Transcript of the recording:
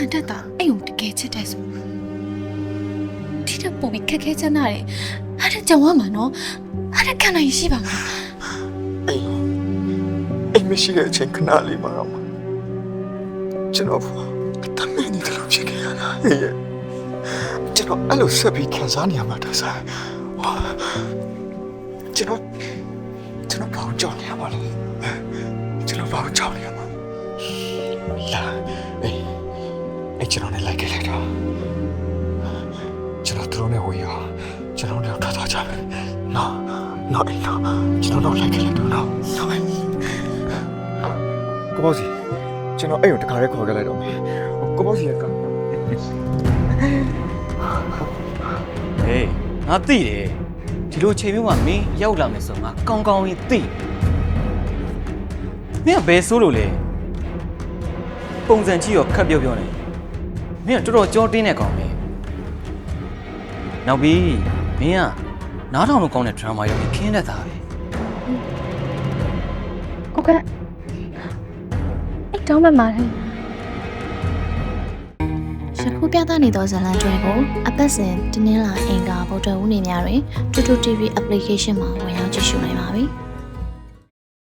ခံတတ်တာအဲ့ုံတကယ်ချစ်တဲ့ဆိုဒီတော့ပုံပြီးခက်ခဲချမ်းသာတယ်အဲ့ဒါကြောင့်ဝမှာနော်အဲ့ဒါခံနိုင်ရှိပါမလားအိမ်အိမ်မရှိတဲ့အချိန်ခဏလေးမှာတော့ကျွန်တော်တမင်းနေတယ်လို့ဖြစ်ခဲ့ရတာဟဲ့ရဲ့ကျွန်တော်အဲ့လိုဆက်ပြီးခံစားနေရမှာတစားဟာကျွန်တော်ကျွန်တော်ဘာကိုကြောက်နေရမှာလဲကျွန်တော်ဘာကိုကြောက်နေရမှာလာအေးအေး ကျွန်တော်နဲ့လိုက်ခဲ့လိုက်တော့ကျွန်တော်တို့နဲ့ဝေးရောကျွန်တော်တို့ထွက်သွားကြမယ်နော်နော်အေးနော်ကျွန်တော်တို့လိုက်ခဲ့လိုက်တော့နော်နော်ကိုပေါ့စီကျွန်တော်အဲ့ကိုတခါတည်းခေါ်ခဲ့လိုက်တော့မယ်ကိုပေါ့စီကဟေးငါသိတယ်ဒီလိုချိန်မျိုးမှာမင်းရောက်လာမယ်ဆိုငါကောင်းကောင်းကြီးသိမင်းကဘယ်ဆိုးလို့လဲပုံစံကြည့်ရောခက်ပြောပြောနေ မင်းကတော်တော်ကြောတင်းနေကောင်ပဲနောက်ပြီးမင်းကနားထောင်လို့ကောင်းတဲ့ drama ရောခင်းတတ်တာပဲကိုကအဲ့တော့မှမာတယ်ယခုပြသနေသောဇာတ်လမ်းတွေကိုအပတ်စဉ်တင်းနှင်းလာအင်္ဂါဗုဒ္ဓဦးနေများတွင် Tutu TV application မှာဝင်ရောက်ကြည့်ရှုနိုင်ပါပြီ။